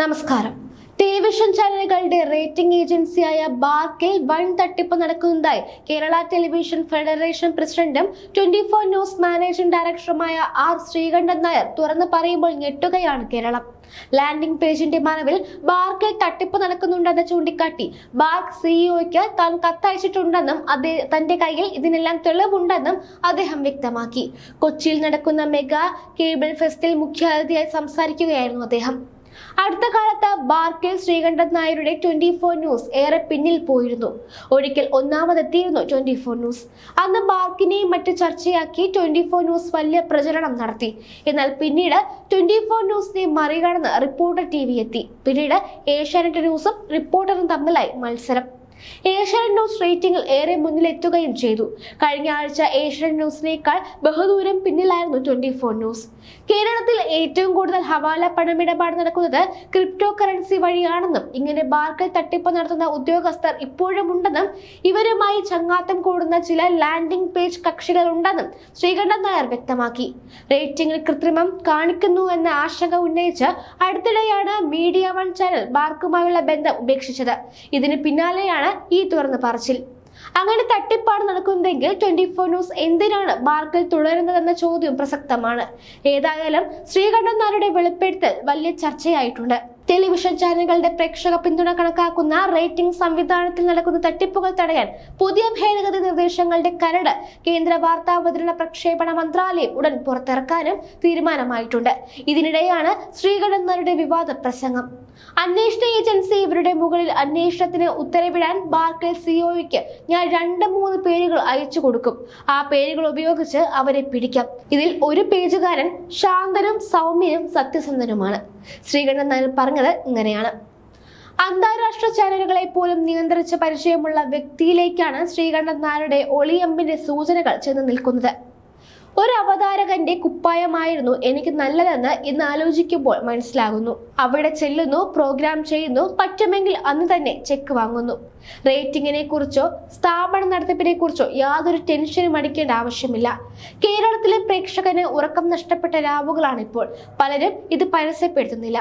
നമസ്കാരം. ടെലിവിഷൻ ചാനലുകളുടെ റേറ്റിംഗ് ഏജൻസിയായ ബാർക്കിൽ വൻ തട്ടിപ്പ് നടക്കുന്നതായി കേരള ടെലിവിഷൻ ഫെഡറേഷൻ പ്രസിഡന്റും ട്വന്റി ഫോർ ന്യൂസ് മാനേജിംഗ് ഡയറക്ടറുമായ ആർ ശ്രീകണ്ഠൻ നായർ തുറന്നു പറയുമ്പോൾ ഞെട്ടുകയാണ് കേരളം. ലാൻഡിംഗ് പേജിന്റെ മറവിൽ ബാർക്കിൽ തട്ടിപ്പ് നടക്കുന്നുണ്ടെന്ന് ചൂണ്ടിക്കാട്ടി. ബാർക്ക് സിഇഒയ്ക്ക് താൻ കത്തയച്ചിട്ടുണ്ടെന്നും അദ്ദേഹം തന്റെ കയ്യിൽ ഇതിനെല്ലാം തെളിവുണ്ടെന്നും അദ്ദേഹം വ്യക്തമാക്കി. കൊച്ചിയിൽ നടക്കുന്ന മെഗാ കേബിൾ ഫെസ്റ്റിൽ മുഖ്യാതിഥിയായി സംസാരിക്കുകയായിരുന്നു അദ്ദേഹം. അടുത്ത കാലത്ത് ബാർക്കിൽ ശ്രീകണ്ഠൻ നായരുടെ ട്വന്റി ഫോർ ന്യൂസ് ഏറെ പിന്നിൽ പോയിരുന്നു. ഒരിക്കൽ ഒന്നാമതെത്തിയിരുന്നു ട്വന്റി ഫോർ ന്യൂസ്. അന്ന് ബാർക്കിനെയും മറ്റ് ചർച്ചയാക്കി ട്വന്റി ഫോർ ന്യൂസ് വലിയ പ്രചരണം നടത്തി. എന്നാൽ പിന്നീട് ട്വന്റി ഫോർ ന്യൂസിനെ മറികടന്ന് റിപ്പോർട്ടർ ടി എത്തി. പിന്നീട് ഏഷ്യാനെറ്റ് ന്യൂസും റിപ്പോർട്ടറും തമ്മിലായി മത്സരം. ഏഷ്യാനെറ്റ് ന്യൂസ് റേറ്റിംഗിൽ ഏറെ മുന്നിലെത്തുകയും ചെയ്തു. കഴിഞ്ഞ ആഴ്ച ഏഷ്യൻ ന്യൂസിനേക്കാൾ ബഹുദൂരം പിന്നിലായിരുന്നു ട്വന്റി ഫോർ ന്യൂസ്. കേരളത്തിൽ ഏറ്റവും കൂടുതൽ ഹവാല പണമിടപാട് നടക്കുന്നത് ക്രിപ്റ്റോ കറൻസി വഴിയാണെന്നും ഇങ്ങനെ ബാർക്കൽ തട്ടിപ്പ് നടത്തുന്ന ഉദ്യോഗസ്ഥർ ഇപ്പോഴും ഉണ്ടെന്നും ഇവരുമായി ചങ്ങാത്തം കൂടുന്ന ചില ലാൻഡിംഗ് പേജ് കക്ഷികളുണ്ടെന്നും ശ്രീകണ്ഠൻ നായർ വ്യക്തമാക്കി. റേറ്റിംഗിൽ കൃത്രിമം കാണിക്കുന്നു എന്ന ആശങ്ക ഉന്നയിച്ച് അടുത്തിടെയാണ് മീഡിയ വൺ ചാനൽ ബാർക്കുമായുള്ള ബന്ധം ഉപേക്ഷിച്ചത്. ഇതിന് പിന്നാലെയാണ് ഈ തുറന്നു പറച്ചിൽ. അങ്ങനെ തട്ടിപ്പാട് നടക്കുന്നതെങ്കിൽ ട്വന്റി ഫോർ ന്യൂസ് എന്തിനാണ് ബാർക്കിൽ തുടരുന്നതെന്ന ചോദ്യം പ്രസക്തമാണ്. ഏതായാലും ശ്രീകണ്ഠൻ നായരുടെ വെളിപ്പെടുത്തൽ വലിയ ചർച്ചയായിട്ടുണ്ട്. ടെലിവിഷൻ ചാനലുകളുടെ പ്രേക്ഷക പിന്തുണ കണക്കാക്കുന്ന റേറ്റിംഗ് സംവിധാനത്തിൽ നടക്കുന്ന തട്ടിപ്പുകൾ തടയാൻ പുതിയ ഭേദഗതി നിർദ്ദേശങ്ങളുടെ കരട് കേന്ദ്ര വാർത്താവതരണ പ്രക്ഷേപണ മന്ത്രാലയം ഉടൻ പുറത്തിറക്കാനും തീരുമാനമായിട്ടുണ്ട്. ഇതിനിടെയാണ് ശ്രീകണ്ഠന്മാരുടെ വിവാദ പ്രസംഗം. അന്വേഷണ ഏജൻസി ഇവരുടെ മുകളിൽ അന്വേഷണത്തിന് ഉത്തരവിടാൻ ബാർക്കൽ സിഒയ്ക്ക് ഞാൻ രണ്ട് മൂന്ന് പേരുകൾ അയച്ചു കൊടുക്കും. ആ പേരുകൾ ഉപയോഗിച്ച് അവരെ പിടിക്കാം. ഇതിൽ ഒരു പേജുകാരൻ ശാന്തനും സൗമ്യനും സത്യസന്ധനുമാണ്. ശ്രീകണ്ഠൻ നായർ പറഞ്ഞത് ഇങ്ങനെയാണ്. അന്താരാഷ്ട്ര ചാനലുകളെ പോലും നിയന്ത്രിച്ച പരിചയമുള്ള വ്യക്തിയിലേക്കാണ് ശ്രീകണ്ഠൻ നായരുടെ ഒളിയമ്പിന്റെ സൂചനകൾ ചെന്ന് നിൽക്കുന്നത്. ഒരു അവതാരകന്റെ കുപ്പായമായിരുന്നു എനിക്ക് നല്ലതെന്ന് ഇന്ന് ആലോചിക്കുമ്പോൾ മനസ്സിലാകുന്നു. അവിടെ ചെല്ലുന്നു പ്രോഗ്രാം ചെയ്യുന്നു പറ്റുമെങ്കിൽ അന്ന് തന്നെ ചെക്ക് വാങ്ങുന്നു. റേറ്റിംഗിനെ കുറിച്ചോ സ്ഥാപന നടത്തിപ്പിനെ കുറിച്ചോ യാതൊരു ടെൻഷനും അടിക്കേണ്ട ആവശ്യമില്ല. കേരളത്തിലെ പ്രേക്ഷകന് ഉറക്കം നഷ്ടപ്പെട്ട രാവുകളാണ് ഇപ്പോൾ. പലരും ഇത് പരസ്യപ്പെടുത്തുന്നില്ല.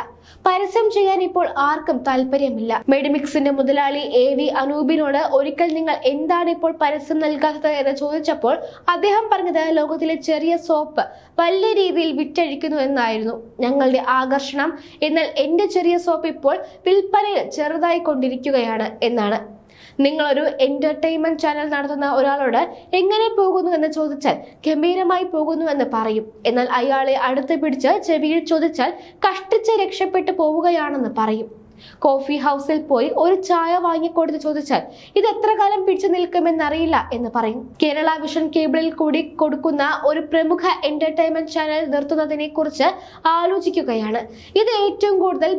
പരസ്യം ചെയ്യാൻ ഇപ്പോൾ ആർക്കും താല്പര്യമില്ല. മെഡിമിക്സിന്റെ മുതലാളി എ വി അനൂപിനോട് ഒരിക്കൽ നിങ്ങൾ എന്താണ് ഇപ്പോൾ പരസ്യം നൽകാത്തത് എന്ന് ചോദിച്ചപ്പോൾ അദ്ദേഹം പറഞ്ഞത് ലോകത്തിലെ ചെറിയ സോപ്പ് വലിയ രീതിയിൽ വിറ്റഴിക്കുന്നു എന്നായിരുന്നു. ഞങ്ങളുടെ ആകർഷണം എന്നാൽ എന്റെ ചെറിയ സോപ്പ് ഇപ്പോൾ വിൽപ്പനയിൽ ചെറുതായി കൊണ്ടിരിക്കുകയാണ് എന്നാണ്. നിങ്ങളൊരു എന്റർടൈൻമെന്റ് ചാനൽ നടത്തുന്ന ഒരാളോട് എങ്ങനെ പോകുന്നു എന്ന് ചോദിച്ചാൽ ഗംഭീരമായി പോകുന്നു എന്ന് പറയും. എന്നാൽ അയാളെ അടുത്ത് പിടിച്ച് ചെവിയിൽ ചോദിച്ചാൽ കഷ്ടിച്ച് രക്ഷപ്പെട്ടു പോവുകയാണെന്ന് പറയും. കോഫി ഹൗസിൽ പോയി ഒരു ചായ വാങ്ങിക്കൊടുത്ത് ചോദിച്ചാൽ ഇത് എത്ര കാലം പിടിച്ചു നിൽക്കുമെന്നറിയില്ല എന്ന് പറയും. കേരള വിഷൻ കേബിളിൽ കൂടി കൊടുക്കുന്ന ഒരു പ്രമുഖ എന്റർടൈൻമെന്റ് ചാനൽ നിർത്തുന്നതിനെ കുറിച്ച് ആലോചിക്കുകയാണ്. ഇത് ഏറ്റവും കൂടുതൽ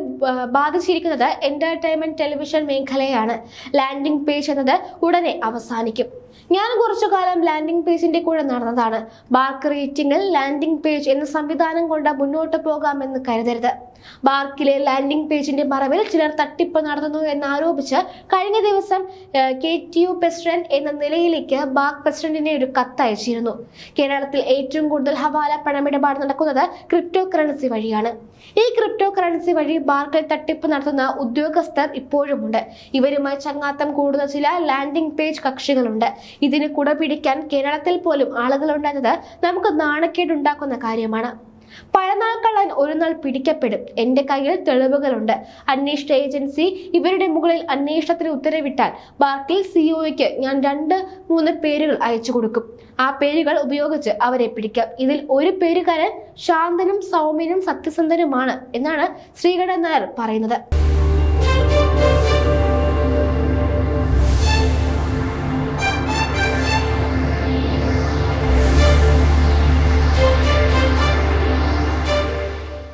ബാധിച്ചിരിക്കുന്നത് എന്റർടൈൻമെന്റ് ടെലിവിഷൻ മേഖലയാണ്. ലാൻഡിംഗ് പേജ് എന്നത് ഉടനെ അവസാനിക്കും. ഞാൻ കുറച്ചു കാലം ലാൻഡിംഗ് പേജിന്റെ കൂടെ നടന്നതാണ്. ബാർക്ക് റേറ്റിംഗിൽ ലാൻഡിംഗ് പേജ് എന്ന സംവിധാനം കൊണ്ട് മുന്നോട്ട് പോകാമെന്ന് കരുതരുത്. ബാർക്കിലെ ലാൻഡിംഗ് പേജിന്റെ മറവിൽ ചിലർ തട്ടിപ്പ് നടത്തുന്നു എന്നാരോപിച്ച് കഴിഞ്ഞ ദിവസം കെ ടി യു പ്രസിഡന്റ് എന്ന നിലയിലേക്ക് ബാർക്ക് പ്രസിഡന്റിനെ ഒരു കത്തയച്ചിരുന്നു കേരളത്തിൽ ഏറ്റവും കൂടുതൽ ഹവാല പണമിടപാട് നടക്കുന്നത് ക്രിപ്റ്റോ കറൻസി വഴിയാണ്. ഈ ക്രിപ്റ്റോ കറൻസി വഴി ബാർക്കിൽ തട്ടിപ്പ് നടത്തുന്ന ഉദ്യോഗസ്ഥർ ഇപ്പോഴുമുണ്ട്. ഇവരുമായി ചങ്ങാത്തം കൂടുന്ന ചില ലാൻഡിംഗ് പേജ് കക്ഷികളുണ്ട്. ഇതിന് കുടപിടിക്കാൻ കേരളത്തിൽ പോലും ആളുകളുണ്ടെന്നത് നമുക്ക് നാണക്കേടുണ്ടാക്കുന്ന കാര്യമാണ്. പഴനാൾ കള്ളൻ ഒരു നാൾ പിടിക്കപ്പെടും. എന്റെ കയ്യിൽ തെളിവുകളുണ്ട്. അന്വേഷണ ഏജൻസി ഇവരുടെ മുകളിൽ അന്വേഷണത്തിന് ഉത്തരവിട്ടാൽ ബാർക്കിൽ സിഒയ്ക്ക് ഞാൻ രണ്ട് മൂന്ന് പേരുകൾ അയച്ചു കൊടുക്കും. ആ പേരുകൾ ഉപയോഗിച്ച് അവരെ പിടിക്കാം. ഇതിൽ ഒരു പേരുകാരൻ ശാന്തനും സൗമ്യനും സത്യസന്ധനുമാണ് എന്നാണ് ശ്രീകണ്ഠൻ നായർ പറയുന്നത്.